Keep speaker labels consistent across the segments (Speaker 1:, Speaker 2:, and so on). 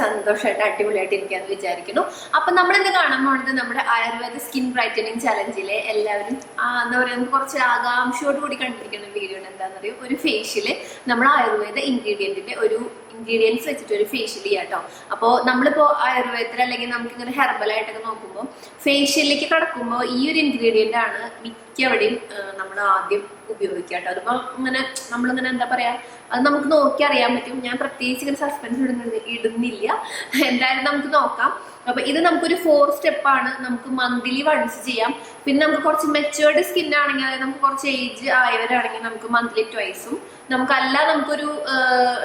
Speaker 1: സന്തോഷമായിട്ട് അടിപൊളിയായിട്ട് ഇരിക്കാന്ന് വിചാരിക്കുന്നു. അപ്പൊ നമ്മൾ ഇന്ന് കാണാൻ പോകുന്നത് നമ്മുടെ ആയുർവേദ സ്കിൻ ബ്രൈറ്റനിങ് ചലഞ്ചിലെ എല്ലാവരും എന്താ പറയുക കുറച്ച് ആകാംക്ഷയോട് കൂടി കണ്ടിരിക്കുന്ന വീഡിയോ എന്താണെന്ന് അറിയോ ഒരു ഫേഷ്യൽ നമ്മുടെ ആയുർവേദ ഇൻഗ്രീഡിയന്റിന്റെ ഒരു ഇൻഗ്രീഡിയൻസ് വെച്ചിട്ട് ഒരു ഫേഷ്യൽ ചെയ്യാം കേട്ടോ അപ്പോൾ നമ്മളിപ്പോൾ ആയുർവേദത്തിൽ അല്ലെങ്കിൽ നമുക്ക് ഇങ്ങനെ ഹെർബൽ ആയിട്ടൊക്കെ നോക്കുമ്പോൾ ഫേഷ്യലിലേക്ക് കടക്കുമ്പോൾ ഈ ഒരു ഇൻഗ്രീഡിയന്റ് ആണ് മിക്കവിടെയും നമ്മൾ ആദ്യം ഉപയോഗിക്കുക കേട്ടോ അതിപ്പോൾ ഇങ്ങനെ നമ്മളിങ്ങനെ എന്താ പറയാ അത് നമുക്ക് നോക്കി അറിയാൻ പറ്റും. ഞാൻ പ്രത്യേകിച്ച് ഇങ്ങനെ സസ്പെൻസ് ഇടുന്ന ഇടുന്നില്ല. എന്തായാലും നമുക്ക് നോക്കാം. അപ്പൊ ഇത് നമുക്കൊരു ഫോർ സ്റ്റെപ്പാണ് നമുക്ക് മന്ത്ലി വൺസ് ചെയ്യാം. പിന്നെ നമുക്ക് കുറച്ച് മെച്ചുവേർഡ് സ്കിൻ ആണെങ്കിൽ അതായത് നമുക്ക് കുറച്ച് ഏജ് ആയവരാണെങ്കിൽ നമുക്ക് മന്ത്ലി ട്വൈസും നമുക്കല്ല നമുക്കൊരു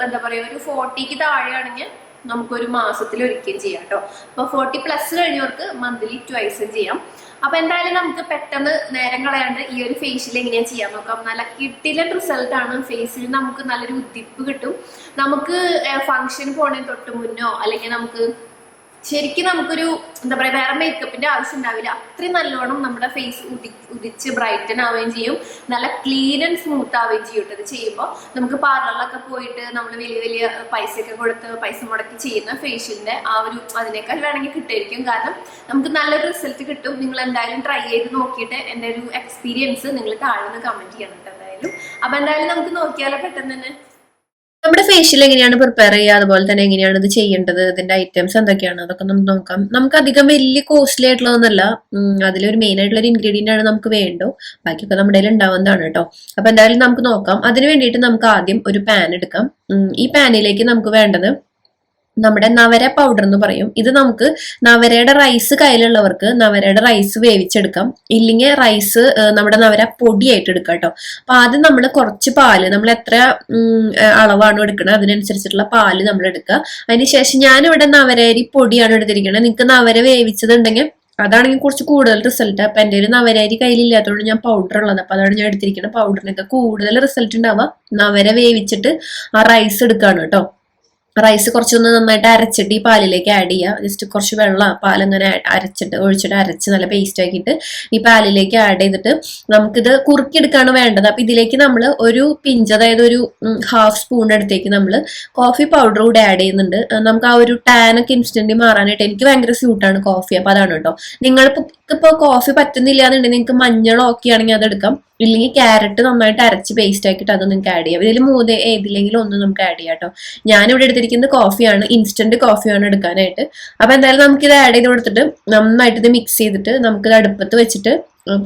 Speaker 1: എന്താ പറയാ ഒരു ഫോർട്ടിക്ക് താഴെയാണെങ്കിൽ നമുക്കൊരു മാസത്തിൽ ഒരിക്കലും ചെയ്യാം കേട്ടോ അപ്പൊ ഫോർട്ടി പ്ലസ് കഴിഞ്ഞവർക്ക് മന്ത്ലി ട്വൈസും ചെയ്യാം. അപ്പൊ എന്തായാലും നമുക്ക് പെട്ടെന്ന് നേരം കളയാണ്ട് ഈ ഒരു ഫേഷ്യൽ എങ്ങനെയാ ചെയ്യാൻ നോക്കാം. നല്ല കിട്ടിലൻ റിസൾട്ട് ആണ് ഫേസിൽ നമുക്ക് നല്ലൊരു ഉദ്ദിപ്പ് കിട്ടും. നമുക്ക് ഫംഗ്ഷൻ പോണേ തൊട്ട് മുന്നോ അല്ലെങ്കിൽ നമുക്ക് ശരിക്കും നമുക്കൊരു എന്താ പറയാ വേറെ മേക്കപ്പിന്റെ ആവശ്യം ഉണ്ടാവില്ല അത്രയും നല്ലോണം നമ്മുടെ ഫേസ് ഉദി ഉദിച്ച് ബ്രൈറ്റൻ ആവുകയും ചെയ്യും. നല്ല ക്ലീൻ ആൻഡ് സ്മൂത്ത് ആവുകയും ചെയ്യും ഇത് ചെയ്യുമ്പോൾ. നമുക്ക് പാർലറിലൊക്കെ പോയിട്ട് നമ്മൾ വലിയ വലിയ പൈസയൊക്കെ കൊടുത്ത് പൈസ മുടക്കി ചെയ്യുന്ന ഫേഷ്യലിന്റെ ആ ഒരു അതിനേക്കാൾ വേണമെങ്കിൽ കിട്ടുമായിരിക്കും. കാരണം നമുക്ക് നല്ലൊരു റിസൾട്ട് കിട്ടും. നിങ്ങൾ എന്തായാലും ട്രൈ ചെയ്ത് നോക്കിയിട്ട് എന്റെ ഒരു എക്സ്പീരിയൻസ് നിങ്ങൾ താഴെ നിന്ന് കമന്റ് ചെയ്യണം എന്തായാലും. അപ്പൊ എന്തായാലും നമുക്ക് നോക്കിയാലോ പെട്ടെന്ന് തന്നെ. നമ്മുടെ ഫേഷ്യൽ എങ്ങനെയാണ് പ്രിപ്പയർ ചെയ്യുക? അതുപോലെ തന്നെ എങ്ങനെയാണ് ഇത് ചെയ്യേണ്ടത്? ഇതിന്റെ ഐറ്റംസ് എന്തൊക്കെയാണ്? അതൊക്കെ നമുക്ക് നോക്കാം. നമുക്ക് അധികം വലിയ കോസ്റ്റ്ലി ആയിട്ടുള്ളതൊന്നുമല്ല. അതിലൊരു മെയിൻ ആയിട്ടുള്ള ഒരു ഇൻഗ്രീഡിയന്റ് ആണ് നമുക്ക് വേണ്ടോ ബാക്കിയൊക്കെ നമ്മുടെ കയ്യിൽ ഉണ്ടാവുന്നതാണ് കേട്ടോ. അപ്പൊ എന്തായാലും നമുക്ക് നോക്കാം. അതിന് വേണ്ടിയിട്ട് നമുക്ക് ആദ്യം ഒരു പാൻ എടുക്കാം. ഈ പാനിലേക്ക് നമുക്ക് വേണ്ടത് നമ്മുടെ നവര പൗഡർ എന്ന് പറയും. ഇത് നമുക്ക് നവരയുടെ റൈസ് കയ്യിലുള്ളവർക്ക് നവരയുടെ റൈസ് വേവിച്ചെടുക്കാം. ഇല്ലെങ്കിൽ റൈസ് നമ്മുടെ നവര പൊടിയായിട്ട് എടുക്കാം കേട്ടോ. അപ്പൊ ആദ്യം നമ്മൾ കുറച്ച് പാൽ നമ്മൾ എത്ര അളവാണ് എടുക്കുന്നത് അതിനനുസരിച്ചിട്ടുള്ള പാൽ നമ്മൾ എടുക്കുക. അതിനുശേഷം ഞാനിവിടെ നവരരി പൊടിയാണ് എടുത്തിരിക്കുന്നത് നിങ്ങൾക്ക് നവര വേവിച്ചതുണ്ടെങ്കിൽ അതാണെങ്കിൽ കുറച്ച് കൂടുതൽ റിസൾട്ട് അപ്പൊ എന്റെ ഒരു നവരരി കയ്യിലില്ലാത്തതുകൊണ്ട് ഞാൻ പൗഡർ ഉള്ളത്. അപ്പൊ അതാണ് ഞാൻ എടുത്തിരിക്കുന്നത് പൗഡറിനൊക്കെ കൂടുതൽ റിസൾട്ട് ഉണ്ടാവുക. നവര വേവിച്ചിട്ട് ആ റൈസ് എടുക്കുകയാണ് കേട്ടോ. റൈസ് കുറച്ചൊന്ന് നന്നായിട്ട് അരച്ചിട്ട് ഈ പാലിലേക്ക് ആഡ് ചെയ്യുക ജസ്റ്റ് കുറച്ച് വെള്ളം പാലങ്ങനെ അരച്ചിട്ട് ഒഴിച്ചിട്ട് അരച്ച് നല്ല പേസ്റ്റ് ആക്കിയിട്ട് ഈ പാലിലേക്ക് ആഡ് ചെയ്തിട്ട് നമുക്കിത് കുറുക്കിയെടുക്കാണ് വേണ്ടത്. അപ്പൊ ഇതിലേക്ക് നമ്മൾ ഒരു പിഞ്ച് അതായത് ഒരു ഹാഫ് സ്പൂൺ അടുത്തേക്ക് നമ്മൾ കോഫി പൗഡർ കൂടെ ആഡ് ചെയ്യുന്നുണ്ട്. നമുക്ക് ആ ഒരു ടാൻ ഒക്കെ ഇൻസ്റ്റന്റ് മാറാനായിട്ട് എനിക്ക് ഭയങ്കര സ്യൂട്ടാണ് കോഫി അപ്പൊ അതാണ് കേട്ടോ. നിങ്ങൾക്ക് ഇപ്പോൾ കോഫി പറ്റുന്നില്ല എന്നുണ്ടെങ്കിൽ നിങ്ങൾക്ക് മഞ്ഞൾ ഓക്കെ ആണെങ്കിൽ അതെടുക്കാം ഇല്ലെങ്കിൽ ക്യാരറ്റ് നന്നായിട്ട് അരച്ച് പേസ്റ്റ് ആക്കിയിട്ട് അത് നിങ്ങൾക്ക് ആഡ് ചെയ്യാം. ഇതിൽ മൂന്ന് ഏതിലെങ്കിലും ഒന്ന് നമുക്ക് ആഡ് ചെയ്യാം കേട്ടോ. ഞാനിവിടെ എടുത്തിരിക്കുന്നത് കോഫിയാണ് ഇൻസ്റ്റന്റ് കോഫിയാണ് എടുക്കാനായിട്ട്. അപ്പൊ എന്തായാലും നമുക്ക് ഇത് ആഡ് ചെയ്ത് കൊടുത്തിട്ട് നന്നായിട്ട് ഇത് മിക്സ് ചെയ്തിട്ട് നമുക്ക് ഇത് അടുപ്പത്ത് വെച്ചിട്ട്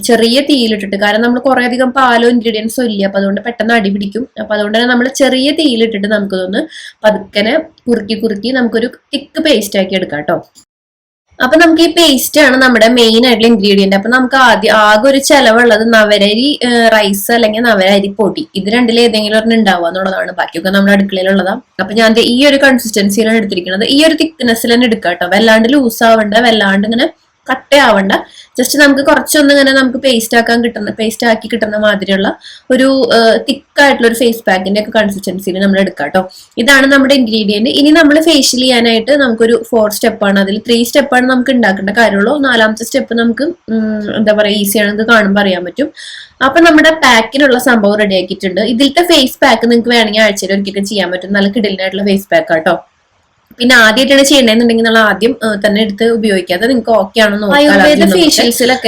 Speaker 1: ചെറിയ തീയിലിട്ടിട്ട് കാരണം നമ്മൾ കുറെ അധികം പാലോ ഇൻഗ്രീഡിയൻസോ ഇല്ല അപ്പൊ അതുകൊണ്ട് പെട്ടെന്ന് അടി പിടിക്കും. അപ്പൊ അതുകൊണ്ട് തന്നെ നമ്മൾ ചെറിയ തീയിലിട്ടിട്ട് നമുക്കിതൊന്ന് പതുക്കനെ കുറുക്കി കുറുക്കി നമുക്കൊരു തിക്ക് പേസ്റ്റ് ആക്കി എടുക്കാം കേട്ടോ. അപ്പൊ നമുക്ക് ഈ പേസ്റ്റ് ആണ് നമ്മുടെ മെയിൻ ആയിട്ടുള്ള ഇൻഗ്രീഡിയന്റ് അപ്പൊ നമുക്ക് ആദ്യം ആകെ ഒരു ചെലവുള്ളത് നവരരി റൈസ് അല്ലെങ്കിൽ നവരരി പൊടി. ഇത് രണ്ടിൽ ഏതെങ്കിലും ഒരെണ്ണം ഉണ്ടാവുക എന്നുള്ളതാണ്. ബാക്കിയൊക്കെ നമ്മുടെ അടുക്കളയിലുള്ളതാ. അപ്പൊ ഞാൻ ഈ ഒരു കൺസിസ്റ്റൻസിയിലാണ് എടുത്തിരിക്കുന്നത്. ഈ ഒരു തിക്നെസ്സിൽ തന്നെ എടുക്കാം കേട്ടോ വല്ലാണ്ട് ലൂസ് ആവണ്ട വല്ലാണ്ട് ഇങ്ങനെ കട്ടയാവണ്ട. ജസ്റ്റ് നമുക്ക് കുറച്ചൊന്നും ഇങ്ങനെ നമുക്ക് പേസ്റ്റ് ആക്കാൻ കിട്ടുന്ന പേസ്റ്റ് ആക്കി കിട്ടുന്ന മാതിരിയുള്ള ഒരു തിക്കായിട്ടുള്ള ഒരു ഫേസ് പാക്കിന്റെ ഒക്കെ കൺസിസ്റ്റൻസിയിൽ നമ്മൾ എടുക്കാം കേട്ടോ ഇതാണ് നമ്മുടെ ഇൻഗ്രീഡിയന്റ് ഇനി നമ്മൾ ഫേഷ്യൽ ചെയ്യാനായിട്ട് നമുക്കൊരു ഫോർ സ്റ്റെപ്പാണ് അതിൽ ത്രീ സ്റ്റെപ്പാണ് നമുക്ക് ഉണ്ടാക്കേണ്ട കാര്യമുള്ളൂ. നാലാമത്തെ സ്റ്റെപ്പ് നമുക്ക് എന്താ പറയുക ഈസിയാണ് നമുക്ക് കാണുമ്പോൾ അറിയാൻ പറ്റും. അപ്പൊ നമ്മുടെ പാക്കിനുള്ള സംഭവം റെഡി ആക്കിയിട്ടുണ്ട്. ഇതിലത്തെ ഫേസ് പാക്ക് നിങ്ങൾക്ക് വേണമെങ്കിൽ ആഴ്ചയിൽ ഒരിക്കലും ചെയ്യാൻ പറ്റും. നല്ല കിടലിനായിട്ടുള്ള ഫേസ് പാക്ക് കേട്ടോ പിന്നെ ആദ്യമായിട്ടാണ് ചെയ്യണമെന്നുണ്ടെങ്കിൽ നമ്മൾ ആദ്യം തന്നെ എടുത്ത് ഉപയോഗിക്കാതെ നിങ്ങൾക്ക് ഓക്കെ ആണോ നോക്കാം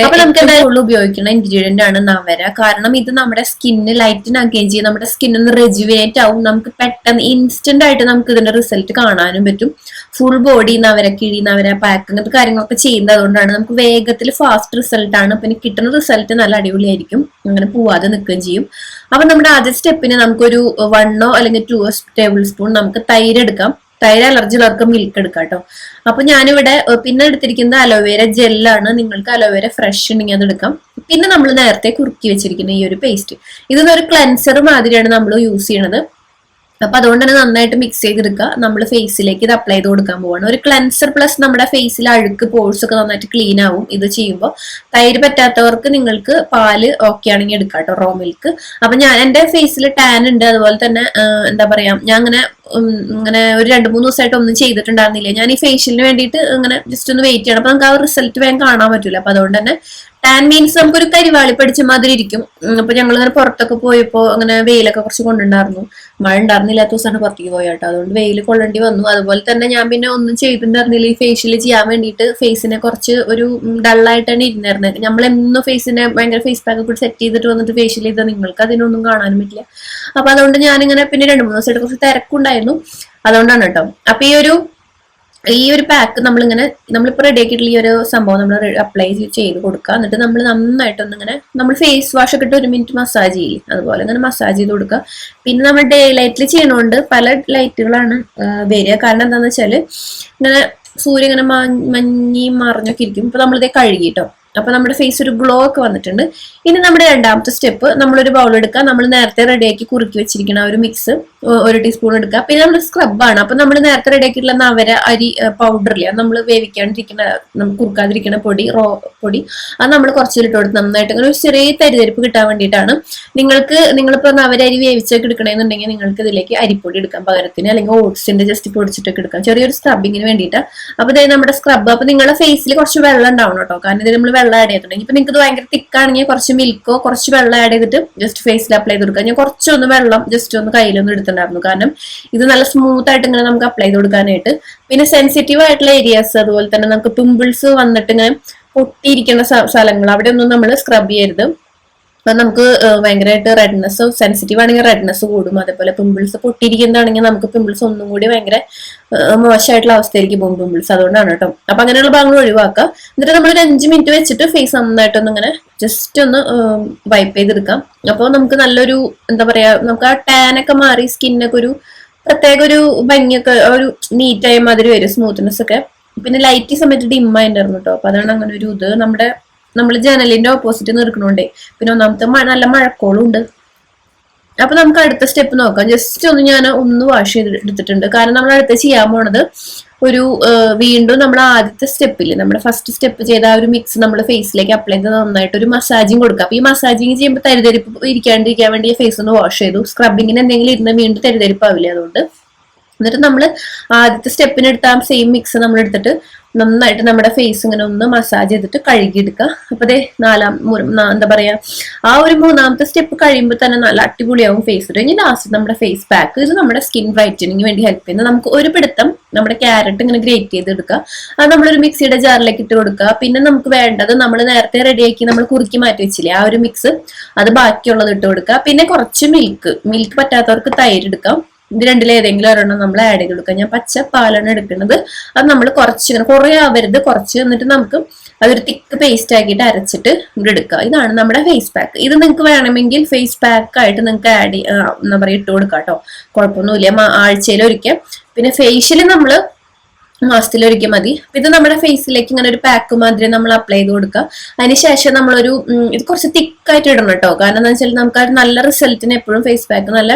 Speaker 2: അപ്പൊ നമുക്ക്
Speaker 1: ഉപയോഗിക്കുന്ന ഇൻഗ്രീഡിയന്റ് ആണ് നവര. കാരണം ഇത് നമ്മുടെ സ്കിന്ന് ലൈറ്റൻ ആക്കുകയും ചെയ്യും. നമ്മുടെ സ്കിൻ ഒന്ന് റെജുവേറ്റ് ആവും. നമുക്ക് പെട്ടെന്ന് ഇൻസ്റ്റന്റ് ആയിട്ട് നമുക്ക് ഇതിന്റെ റിസൾട്ട് കാണാനും പറ്റും. ഫുൾ ബോഡി നവര കിഴി നവര പാക്ക് അങ്ങനത്തെ കാര്യങ്ങളൊക്കെ ചെയ്യുന്നത് അതുകൊണ്ടാണ് നമുക്ക് വേഗത്തിൽ ഫാസ്റ്റ് റിസൾട്ട് ആണ്. പിന്നെ കിട്ടുന്ന റിസൾട്ട് നല്ല അടിപൊളിയായിരിക്കും. അങ്ങനെ പോവാതെ നിൽക്കുകയും ചെയ്യും. അപ്പൊ നമ്മുടെ ആദ്യ സ്റ്റെപ്പിന് നമുക്കൊരു വണ്ണോ അല്ലെങ്കിൽ ടു ടേബിൾ സ്പൂൺ നമുക്ക് തൈര് എടുക്കാം. തൈര് അലർജി ഉള്ളവർക്ക് മിൽക്ക് എടുക്കാം കേട്ടോ അപ്പൊ ഞാനിവിടെ പിന്നെ എടുത്തിരിക്കുന്ന അലോവേര ജെല്ലാണ് നിങ്ങൾക്ക് അലോവേര ഫ്രഷ് ഉണ്ടെങ്കിൽ അത് എടുക്കാം. പിന്നെ നമ്മൾ നേരത്തെ കുറുക്കി വെച്ചിരിക്കുന്ന ഈ ഒരു പേസ്റ്റ് ഇതൊന്നൊരു ക്ലെൻസർ മാതിരിയാണ് നമ്മൾ യൂസ് ചെയ്യണത്. അപ്പൊ അതുകൊണ്ട് തന്നെ നന്നായിട്ട് മിക്സ് ചെയ്തെടുക്കുക. നമ്മൾ ഫേസിലേക്ക് ഇത് അപ്ലൈ ചെയ്ത് കൊടുക്കാൻ പോവാണ്. ഒരു ക്ലെൻസർ പ്ലസ് നമ്മുടെ ഫേസിൽ അഴുക്ക് പോഴ്സ് ഒക്കെ നന്നായിട്ട് ക്ലീൻ ആവും ഇത് ചെയ്യുമ്പോൾ തൈര് പറ്റാത്തവർക്ക് നിങ്ങൾക്ക് പാൽ ഓക്കെ ആണെങ്കിൽ എടുക്കാം കേട്ടോ റോ മിൽക്ക് അപ്പൊ ഞാൻ എന്റെ ഫേസിൽ ടാൻ ഉണ്ട്. അതുപോലെ തന്നെ എന്താ പറയാ ഞാൻ അങ്ങനെ ഇങ്ങനെ ഒരു രണ്ട് മൂന്ന് ദിവസമായിട്ട് ഒന്നും ചെയ്തിട്ടുണ്ടായിരുന്നില്ല. ഞാൻ ഈ ഫേഷ്യലിന് വേണ്ടിയിട്ട് ഇങ്ങനെ ജസ്റ്റ് ഒന്ന് വെയിറ്റ് ചെയ്യണം. അപ്പൊ നമുക്ക് ആ റിസൾട്ട് വേഗം കാണാൻ പറ്റില്ല അപ്പൊ അതുകൊണ്ട് തന്നെ ടാൻ മീൻസ് നമുക്കൊരു കരിവാളി പഠിച്ച മാതിരി ഇരിക്കും. അപ്പൊ ഞങ്ങൾ ഇങ്ങനെ പുറത്തൊക്കെ പോയപ്പോ അങ്ങനെ വെയിലൊക്കെ കുറച്ച് കൊണ്ടുണ്ടായിരുന്നു. മഴ ഉണ്ടായിരുന്നില്ലാത്ത ദിവസമാണ് പുറത്തേക്ക് പോയാട്ടോ. അതുകൊണ്ട് വെയിൽ കൊള്ളേണ്ടി വന്നു. അതുപോലെ തന്നെ ഞാൻ പിന്നെ ഒന്നും ചെയ്തിട്ടുണ്ടായിരുന്നില്ല ഈ ഫേഷ്യൽ ചെയ്യാൻ വേണ്ടിയിട്ട്. ഫേസിനെ കുറച്ച് ഒരു ഡള്ളായിട്ടാണ് ഇരുന്നായിരുന്നത് നമ്മൾ എന്നും ഫേസിനെ ഭയങ്കര ഫേസ് പാക്ക് കൂടി സെറ്റ് ചെയ്തിട്ട് വന്നിട്ട് ഫേഷ്യൽ ചെയ്താൽ നിങ്ങൾക്ക് അതിനൊന്നും കാണാനും പറ്റില്ല. അപ്പൊ അതുകൊണ്ട് ഞാനിങ്ങനെ പിന്നെ രണ്ട് മൂന്ന് ദിവസമായിട്ട് കുറച്ച് തിരക്കുണ്ടായിരുന്നു. അതുകൊണ്ടാണ് കേട്ടോ. അപ്പൊ ഈ ഒരു ഈ ഒരു പാക്ക് നമ്മളിങ്ങനെ നമ്മളിപ്പോൾ റെഡി ആക്കിയിട്ടുള്ള ഈ ഒരു സംഭവം നമ്മൾ അപ്ലൈ ചെയ്ത് കൊടുക്കുക. എന്നിട്ട് നമ്മൾ നന്നായിട്ടൊന്ന് ഇങ്ങനെ നമ്മൾ ഫേസ് വാഷ് ഒക്കെ ഇട്ട് ഒരു മിനിറ്റ് മസാജ് ചെയ്യും അതുപോലെ ഇങ്ങനെ മസാജ് ചെയ്ത് കൊടുക്കുക. പിന്നെ നമ്മൾ ഡേ ലൈറ്റിൽ ചെയ്യണോണ്ട് പല ലൈറ്റുകളാണ് വരിക. കാരണം എന്താണെന്ന് വെച്ചാൽ ഇങ്ങനെ സൂര്യൻ ഇങ്ങനെ മഞ്ഞി മറിഞ്ഞൊക്കെ ഇരിക്കും. ഇപ്പൊ നമ്മളിതേ കഴുകിട്ടോ. അപ്പൊ നമ്മുടെ ഫേസ് ഒരു ഗ്ലോ ഒക്കെ വന്നിട്ടുണ്ട്. ഇനി നമ്മുടെ രണ്ടാമത്തെ സ്റ്റെപ്പ് നമ്മളൊരു ബൗൾ എടുക്കുക. നമ്മൾ നേരത്തെ റെഡിയാക്കി കുറുക്കി വെച്ചിരിക്കുന്ന ഒരു മിക്സ് ഒരു ടീസ്പൂൺ എടുക്കുക. പിന്നെ നമ്മൾ സ്ക്രബാണ് അപ്പൊ നമ്മൾ നേരത്തെ റെഡിയാക്കിയിട്ടുള്ള നവര അരി പൗഡർ പൗഡറില്ല നമ്മൾ വേവിക്കാണ്ടിരിക്കുന്ന നമുക്ക് കുറുക്കാതിരിക്കുന്ന പൊടി റോ പൊടി അത് നമ്മൾ കുറച്ചിട്ട് കൊടുത്ത് നന്നായിട്ട് അങ്ങനെ ഒരു ചെറിയ തരിതരിപ്പ് കിട്ടാൻ വേണ്ടിയിട്ടാണ്. നിങ്ങൾക്ക് നിങ്ങളിപ്പോൾ നവര അരി വേവിച്ചൊക്കെ എടുക്കണമെന്നുണ്ടെങ്കിൽ നിങ്ങൾക്ക് ഇതിലേക്ക് അരിപ്പൊടി എടുക്കാം. പകരത്തിന് അല്ലെങ്കിൽ ഓട്സിന്റെ ജസ്റ്റ് പൊടിച്ചിട്ടൊക്കെ എടുക്കാം. ചെറിയൊരു സ്ക്രബിങ്ങിന് വേണ്ടിയിട്ട്. അപ്പൊ ഇതായത് നമ്മുടെ സ്ക്രബ് അപ്പൊ നിങ്ങളുടെ ഫേസിൽ കുറച്ച് വെള്ളം ഉണ്ടാവണം കേട്ടോ. കാരണം ഇതിൽ നമ്മൾ വെള്ളം ആഡ് ചെയ്തിട്ടുണ്ടെങ്കിൽ ഇപ്പൊ നിങ്ങൾക്ക് ഭയങ്കര തിക്കാണെങ്കിൽ കുറച്ച് മിൽക്കോ കുറച്ച് വെള്ളം ആഡ് ചെയ്തിട്ട് ജസ്റ്റ് ഫേസിൽ അപ്ലൈ ചെയ്ത് കൊടുക്കുക. ഞാൻ കുറച്ചൊന്ന് വെള്ളം ജസ്റ്റ് ഒന്ന് കയ്യിലൊന്ന് എടുത്തിട്ടുണ്ടായിരുന്നു. കാരണം ഇത് നല്ല സ്മൂത്ത് ആയിട്ട് ഇങ്ങനെ നമുക്ക് അപ്ലൈ ചെയ്ത് കൊടുക്കാനായിട്ട്. പിന്നെ സെൻസിറ്റീവ് ആയിട്ടുള്ള ഏരിയാസ് അതുപോലെ തന്നെ നമുക്ക് പിമ്പിൾസ് വന്നിട്ട് ഇങ്ങനെ പൊട്ടിയിരിക്കുന്ന സ്ഥ- സ്ഥലങ്ങൾ അവിടെ ഒന്നും നമ്മൾ സ്ക്രബ് ചെയ്യരുത്. അപ്പൊ നമുക്ക് ഭയങ്കരമായിട്ട് റെഡ്നെസ് സെൻസിറ്റീവ് ആണെങ്കിൽ റെഡ്നെസ് കൂടും. അതേപോലെ പിമ്പിൾസ് പൊട്ടിയിരിക്കുന്നതാണെങ്കിൽ നമുക്ക് പിമ്പിൾസ് ഒന്നും കൂടി ഭയങ്കര മോശമായിട്ടുള്ള അവസ്ഥയിലേക്ക് പോകും പിമ്പിൾസ് അതുകൊണ്ടാണ് കേട്ടോ. അപ്പൊ അങ്ങനെയുള്ള ഭാഗങ്ങൾ ഒഴിവാക്കുക. എന്നിട്ട് നമ്മൾ ഒരു അഞ്ച് മിനിറ്റ് വെച്ചിട്ട് ഫേസ് നന്നായിട്ടൊന്ന് ഇങ്ങനെ ജസ്റ്റ് ഒന്ന് വൈപ്പ് ചെയ്തെടുക്കാം. അപ്പോൾ നമുക്ക് നല്ലൊരു എന്താ പറയാ നമുക്ക് ആ ടാൻ ഒക്കെ മാറി സ്കിന്നൊക്കെ ഒരു പ്രത്യേക ഒരു ഭംഗിയൊക്കെ ഒരു നീറ്റായ മാതിരി വരും സ്മൂത്ത്നെസ് ഒക്കെ. പിന്നെ ലൈറ്റ് സമയത്ത് ഡിമ്മായിട്ടുണ്ടായിരുന്നു കേട്ടോ. അപ്പൊ അതാണ് അങ്ങനെ ഒരു ഇത്. നമ്മുടെ നമ്മൾ ജനലിന്റെ ഓപ്പോസിറ്റ് നിൽക്കണോണ്ടേ പിന്നെ ഒന്നാമത്തെ നല്ല മഴക്കോളും ഉണ്ട്. അപ്പൊ നമുക്ക് അടുത്ത സ്റ്റെപ്പ് നോക്കാം. ജസ്റ്റ് ഒന്ന് ഞാൻ ഒന്ന് വാഷ് ചെയ്ത് എടുത്തിട്ടുണ്ട്. കാരണം നമ്മൾ അടുത്ത ചെയ്യാൻ പോണത് ഒരു വീണ്ടും നമ്മൾ ആദ്യത്തെ സ്റ്റെപ്പിൽ നമ്മൾ ഫസ്റ്റ് സ്റ്റെപ്പ് ചെയ്ത ആ ഒരു മിക്സ് നമ്മൾ ഫേസിലേക്ക് അപ്ലൈ ചെയ്ത് നന്നായിട്ട് ഒരു മസാജിങ് കൊടുക്കുക. അപ്പൊ ഈ മസാജിങ് ചെയ്യുമ്പോൾ തരിതരിപ്പ് ഇരിക്കാണ്ടിരിക്കാൻ വേണ്ടി ഫേസ് ഒന്ന് വാഷ് ചെയ്തു. സ്ക്രബിങ്ങിന് എന്തെങ്കിലും ഇരുന്ന് വീണ്ടും തരിതരിപ്പാവില്ല അതുകൊണ്ട്. എന്നിട്ട് നമ്മൾ ആദ്യത്തെ സ്റ്റെപ്പിനെടുത്ത ആ സെയിം മിക്സ് നമ്മൾ എടുത്തിട്ട് നന്നായിട്ട് നമ്മുടെ ഫേസ് ഇങ്ങനെ ഒന്ന് മസാജ് ചെയ്തിട്ട് കഴുകിയെടുക്കുക. അപ്പൊ ദേ നാലാം എന്താ പറയാ ആ ഒരു മൂന്നാമത്തെ സ്റ്റെപ്പ് കഴിയുമ്പോൾ തന്നെ നല്ല അടിപൊളിയാവും ഫേസ് ഇനി ലാസ്റ്റ് നമ്മുടെ ഫേസ് പാക്ക് ഇത് നമ്മുടെ സ്കിൻ ബ്രൈറ്റനിങ് വേണ്ടി ഹെൽപ്പ് ചെയ്യുന്നത്. നമുക്ക് ഒരു പിടുത്തം നമ്മുടെ ക്യാരറ്റ് ഇങ്ങനെ ഗ്രേറ്റ് ചെയ്തെടുക്കുക. അത് നമ്മളൊരു മിക്സിയുടെ ജാറിലേക്ക് ഇട്ട് കൊടുക്കുക. പിന്നെ നമുക്ക് വേണ്ടത് നമ്മൾ നേരത്തെ റെഡിയാക്കി നമ്മൾ കുറുക്കി മാറ്റി വെച്ചില്ലേ ആ ഒരു മിക്സ് അത് ബാക്കിയുള്ളത് ഇട്ട് കൊടുക്കുക. പിന്നെ കുറച്ച് മിൽക്ക് മിൽക്ക് പറ്റാത്തവർക്ക് തൈര് എടുക്കാം. ഇത് രണ്ടിൽ ഏതെങ്കിലും ഒരെണ്ണം നമ്മൾ ആഡ് ചെയ്ത് കൊടുക്കുക ഞാൻ പച്ച പാലാണ് എടുക്കുന്നത്. അത് നമ്മൾ കുറച്ച് ഇങ്ങനെ കുറേ ആവരുത്. കുറച്ച് എന്നിട്ട് നമുക്ക് അതൊരു തിക്ക് പേസ്റ്റ് ആക്കിയിട്ട് അരച്ചിട്ട് ഇവിടെ എടുക്കുക ഇതാണ് നമ്മുടെ ഫേസ് പാക്ക് ഇത് നിങ്ങൾക്ക് വേണമെങ്കിൽ ഫേസ് പാക്ക് ആയിട്ട് നിങ്ങൾക്ക് ആഡ് എന്താ പറയുക ഇട്ട് കൊടുക്കാം കേട്ടോ. കുഴപ്പമൊന്നുമില്ല. ആഴ്ചയിൽ ഒരിക്കൽ. പിന്നെ ഫേഷ്യൽ നമ്മൾ മാസത്തിൽ ഒരിക്കൽ മതി. ഇത് നമ്മുടെ ഫേസിലേക്ക് ഇങ്ങനെ ഒരു പാക്ക് മാതിരി നമ്മൾ അപ്ലൈ ചെയ്ത് കൊടുക്കുക. അതിനുശേഷം നമ്മളൊരു ഇത് കുറച്ച് തിക്കായിട്ട് ഇടണം കേട്ടോ. കാരണം എന്താ വെച്ചാൽ നമുക്ക് നല്ല റിസൾട്ടിന് എപ്പോഴും ഫേസ് പാക്ക് നല്ല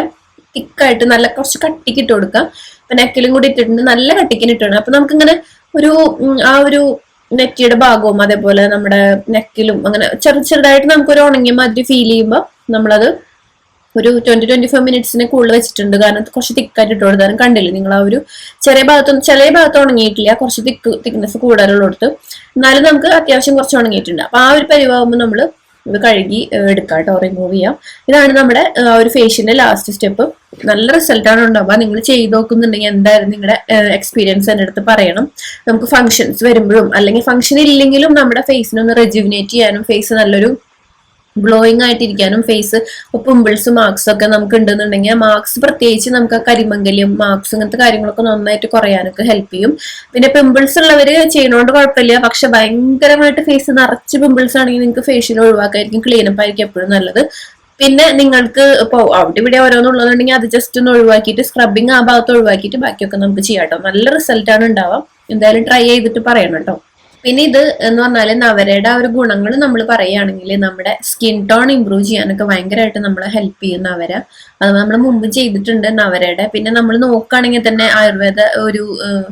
Speaker 1: തിക്കായിട്ട് നല്ല കുറച്ച് കട്ടിക്ക് ഇട്ട് കൊടുക്കാം. അപ്പൊ നെക്കിലും കൂടി ഇട്ടിട്ടുണ്ട്. നല്ല കട്ടിക്കിന് ഇട്ടിട്ടുണ്ട് അപ്പൊ നമുക്കിങ്ങനെ ഒരു ആ ഒരു നെറ്റിയുടെ ഭാഗവും അതേപോലെ നമ്മുടെ നെക്കിലും അങ്ങനെ ചെറു ചെറുതായിട്ട് നമുക്കൊരു ഉണങ്ങിയ മാതിരി ഫീൽ ചെയ്യുമ്പോൾ നമ്മളത് ഒരു ട്വന്റി ട്വന്റി ഫൈവ് മിനിറ്റ്സിന് കൂടുതൽ വെച്ചിട്ടുണ്ട്. കാരണം കുറച്ച് തിക്കായിട്ട് ഇട്ട് കൊടുത്താലും കണ്ടില്ല? നിങ്ങൾ ആ ഒരു ചെറിയ ഭാഗത്തൊന്നും ചില ഭാഗത്ത് ഉണങ്ങിയിട്ടില്ല. കുറച്ച് തിക്ക് തിക്നെസ് കൂടുതലുള്ളടത്ത് എന്നാലും നമുക്ക് അത്യാവശ്യം കുറച്ച് ഉണങ്ങിയിട്ടുണ്ട്. അപ്പൊ ആ ഒരു പരിവാകുമ്പോൾ നമ്മൾ ഇത് കഴുകി എടുക്കാം കേട്ടോ. റിമൂവ് ചെയ്യാം. ഇതാണ് നമ്മുടെ ഒരു ഫേഷ്യന്റെ ലാസ്റ്റ് സ്റ്റെപ്പ് നല്ല റിസൾട്ടാണ് ഉണ്ടാവുക നിങ്ങൾ ചെയ്ത് നോക്കുന്നുണ്ടെങ്കിൽ എന്തായാലും നിങ്ങളുടെ എക്സ്പീരിയൻസ് എന്റെ അടുത്ത് പറയണം. നമുക്ക് ഫംഗ്ഷൻസ് വരുമ്പോഴും അല്ലെങ്കിൽ ഫംഗ്ഷൻ ഇല്ലെങ്കിലും നമ്മുടെ ഫേസിനെ ഒന്ന് റെജ്യൂവിനേറ്റ് ചെയ്യാനും ഫേസ് നല്ലൊരു ഗ്ലോയിങ് ആയിട്ടിരിക്കാനും ഫേസ് പിമ്പിൾസ് മാർക്സ് ഒക്കെ നമുക്ക് ഉണ്ടെന്നുണ്ടെങ്കിൽ മാർക്സ് പ്രത്യേകിച്ച് നമുക്ക് ആ കരിമംഗല്യം മാർക്സ് ഇങ്ങനത്തെ കാര്യങ്ങളൊക്കെ നന്നായിട്ട് കുറയാനൊക്കെ ഹെൽപ്പ് ചെയ്യും. പിന്നെ പിമ്പിൾസ് ഉള്ളവർ ചെയ്യണോണ്ട് കുഴപ്പമില്ല. പക്ഷെ ഭയങ്കരമായിട്ട് ഫേസ് നിറച്ച് പിമ്പിൾസ് ആണെങ്കിൽ നിങ്ങൾക്ക് ഫേഷ്യൽ ഒഴിവാക്കായിരിക്കും ക്ലീനപ്പ് ആയിരിക്കും എപ്പോഴും നല്ലത്. പിന്നെ നിങ്ങൾക്ക് ഇപ്പോൾ അവിടെ ഇവിടെ ഓരോന്നുള്ളതുണ്ടെങ്കിൽ അത് ജസ്റ്റ് ഒന്ന് ഒഴിവാക്കിയിട്ട് സ്ക്രബിങ് ആ ഭാഗത്ത് ഒഴിവാക്കിയിട്ട് ബാക്കിയൊക്കെ നമുക്ക് ചെയ്യാം കേട്ടോ നല്ല റിസൾട്ടാണ് ഉണ്ടാവാം. എന്തായാലും ട്രൈ ചെയ്തിട്ട് പറയണം കേട്ടോ പിന്നെ ഇത് എന്ന് പറഞ്ഞാൽ നവരയുടെ ആ ഒരു ഗുണങ്ങൾ നമ്മൾ പറയുകയാണെങ്കിൽ നമ്മുടെ സ്കിൻ ടോൺ ഇമ്പ്രൂവ് ചെയ്യാനൊക്കെ ഭയങ്കരമായിട്ട് നമ്മളെ ഹെൽപ്പ് ചെയ്യും നവര അത് നമ്മൾ മുമ്പ് ചെയ്തിട്ടുണ്ട് നവരയുടെ പിന്നെ നമ്മൾ നോക്കുകയാണെങ്കിൽ തന്നെ ആയുർവേദ ഒരു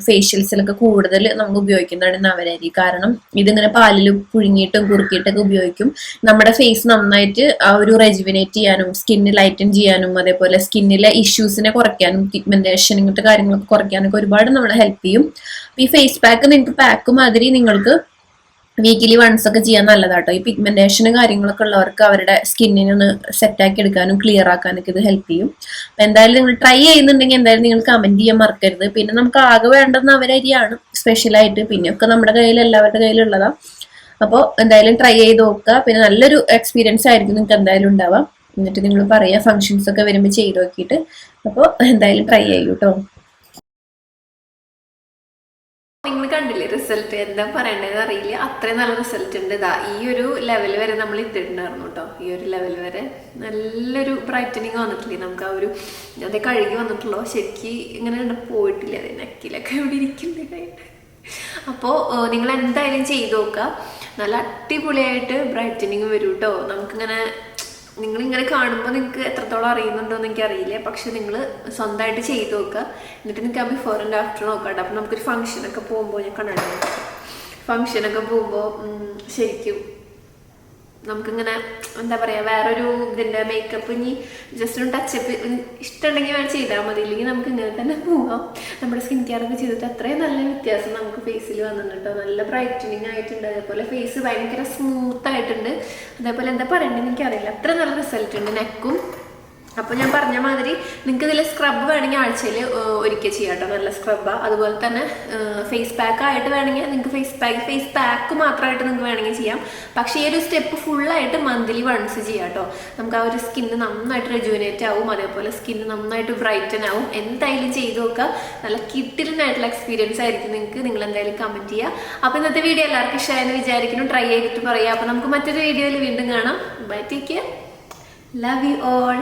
Speaker 1: ഫേഷ്യൽസിലൊക്കെ കൂടുതൽ നമുക്ക് ഉപയോഗിക്കുന്നതാണ് നവരരി. കാരണം ഇതിങ്ങനെ പാലിൽ പുഴുങ്ങിയിട്ടും കുറുക്കിയിട്ടൊക്കെ ഉപയോഗിക്കും. നമ്മുടെ ഫേസ് നന്നായിട്ട് ആ ഒരു റെജുവിനേറ്റ് ചെയ്യാനും സ്കിന്ന് ലൈറ്റൻ ചെയ്യാനും അതേപോലെ സ്കിന്നിലെ ഇഷ്യൂസിനെ കുറയ്ക്കാനും പിഗ്മെന്റേഷൻ ഇങ്ങനത്തെ കാര്യങ്ങളൊക്കെ കുറയ്ക്കാനൊക്കെ ഒരുപാട് നമ്മളെ ഹെൽപ്പ് ചെയ്യും. ഈ ഫേസ് പാക്ക് നിങ്ങൾക്ക് പാക്ക് മാതിരി നിങ്ങൾക്ക് വീക്കിലി വൺസ് ഒക്കെ ചെയ്യാൻ നല്ലതാട്ടോ. ഈ പിഗ്മെന്റേഷനും കാര്യങ്ങളൊക്കെ ഉള്ളവർക്ക് അവരുടെ സ്കിന്നിനെ ഒന്ന് സെറ്റ് ആക്കി എടുക്കാനും ക്ലിയർ ആക്കാനൊക്കെ ഇത് ഹെൽപ്പ് ചെയ്യും. അപ്പൊ എന്തായാലും നിങ്ങൾ ട്രൈ ചെയ്യുന്നുണ്ടെങ്കിൽ എന്തായാലും നിങ്ങൾ കമന്റ് ചെയ്യാൻ മറക്കരുത്. പിന്നെ നമുക്ക് ആകെ വേണ്ടുന്ന അവരരിയാണ് സ്പെഷ്യലായിട്ട് പിന്നെ ഒക്കെ നമ്മുടെ കയ്യിൽ എല്ലാവരുടെ കയ്യിലുള്ളതാ അപ്പോൾ എന്തായാലും ട്രൈ ചെയ്ത് നോക്കുക. പിന്നെ നല്ലൊരു എക്സ്പീരിയൻസ് ആയിരിക്കും നിങ്ങൾക്ക് എന്തായാലും ഉണ്ടാവാം എന്നിട്ട് നിങ്ങൾ പറയാ ഫങ്ഷൻസ് ഒക്കെ വരുമ്പോൾ ചെയ്ത് നോക്കിയിട്ട്. അപ്പോൾ എന്തായാലും ട്രൈ ചെയ്യൂ
Speaker 2: കണ്ടില്ലേ റിസൾട്ട് എന്താ പറയണ്ടതെന്ന് അറിയില്ല. അത്രയും നല്ല റിസൾട്ട് ഉണ്ട്. ഇതാ ഈ ഒരു ലെവൽ വരെ നമ്മൾ ഇട്ടിട്ടുണ്ടായിരുന്നു കേട്ടോ ഈ ഒരു ലെവൽ വരെ നല്ലൊരു ബ്രൈറ്റനിങ് വന്നിട്ടില്ലേ. നമുക്ക് ആ ഒരു അതേ കഴുകി വന്നിട്ടുള്ളൂ. ശരിക്ക് ഇങ്ങനെ പോയിട്ടില്ല. അതെ നെക്കിലൊക്കെ ഇവിടെ ഇരിക്കുന്നില്ല അപ്പോൾ നിങ്ങൾ എന്തായാലും ചെയ്ത് നോക്കുക. നല്ല അടിപൊളിയായിട്ട് ബ്രൈറ്റനിങ് വരും കേട്ടോ നമുക്കിങ്ങനെ നിങ്ങളിങ്ങനെ കാണുമ്പോൾ നിങ്ങൾക്ക് എത്രത്തോളം അറിയുന്നുണ്ടോ എന്ന് എനിക്കറിയില്ല. പക്ഷെ നിങ്ങൾ സ്വന്തമായിട്ട് ചെയ്ത് നോക്കുക. എന്നിട്ട് നിങ്ങൾക്ക് ആ ബിഫോർ ആൻഡ് ആഫ്റ്റർ നോക്കാം അപ്പം നമുക്കൊരു ഫംഗ്ഷനൊക്കെ പോകുമ്പോൾ ഞാൻ കണ്ടിട്ടുണ്ട് ഫംഗ്ഷനൊക്കെ പോകുമ്പോൾ ശരിക്കും നമുക്കിങ്ങനെ എന്താ പറയുക വേറൊരു ഇതിന്റെ മേക്കപ്പ് ഇനി ജസ്റ്റ് ഒന്ന് ടച്ചപ്പ് ഇഷ്ടമുണ്ടെങ്കിൽ വേണം ചെയ്താൽ മതി. ഇല്ലെങ്കിൽ നമുക്ക് ഇങ്ങനെ തന്നെ പോകാം നമ്മുടെ സ്കിൻ കെയർ ഒക്കെ ചെയ്തിട്ട് അത്രയും നല്ല വ്യത്യാസം നമുക്ക് ഫേസിൽ വന്നിട്ടുണ്ട് നല്ല ബ്രൈറ്റനിങ് ആയിട്ടുണ്ട്. അതേപോലെ ഫേസ് ഭയങ്കര സ്മൂത്ത് ആയിട്ടുണ്ട്. അതേപോലെ എന്താ പറയണ്ടെന്ന് എനിക്കറിയില്ല. അത്ര നല്ല റിസൾട്ട് ഉണ്ട്. നെക്കും അപ്പോൾ ഞാൻ പറഞ്ഞ മാതിരി നിങ്ങൾക്ക് ഇതിൽ സ്ക്രബ് വേണമെങ്കിൽ ആഴ്ചയിൽ ഒരിക്കൽ ചെയ്യാം കേട്ടോ. നല്ല സ്ക്രബ് അതുപോലെ തന്നെ ഫേസ് പാക്ക് ആയിട്ട് വേണമെങ്കിൽ നിങ്ങൾക്ക് ഫേസ് പാക്ക് ഫേസ് പാക്ക് മാത്രമായിട്ട് നിങ്ങൾക്ക് വേണമെങ്കിൽ ചെയ്യാം. പക്ഷേ ഈ ഒരു സ്റ്റെപ്പ് ഫുള്ളായിട്ട് മന്ത്ലി വൺസ് ചെയ്യാം കേട്ടോ. നമുക്ക് ആ ഒരു സ്കിന്ന് നന്നായിട്ട് റെജുവിനേറ്റ് ആവും. അതേപോലെ സ്കിന്ന് നന്നായിട്ട് ബ്രൈറ്റൻ ആവും. എന്തായാലും ചെയ്ത് നോക്കുക. നല്ല കിട്ടിലിനായിട്ടുള്ള എക്സ്പീരിയൻസ് ആയിരിക്കും നിങ്ങൾക്ക് നിങ്ങൾ എന്തായാലും കമന്റ് ചെയ്യുക. അപ്പോൾ ഇന്നത്തെ വീഡിയോ എല്ലാവർക്കും ഇഷ്ടമായെന്ന് വിചാരിക്കുന്നു. ട്രൈ ചെയ്തിട്ട് പറയാം. അപ്പോൾ നമുക്ക് മറ്റൊരു വീഡിയോയിൽ വീണ്ടും കാണാം. Bye take care love you all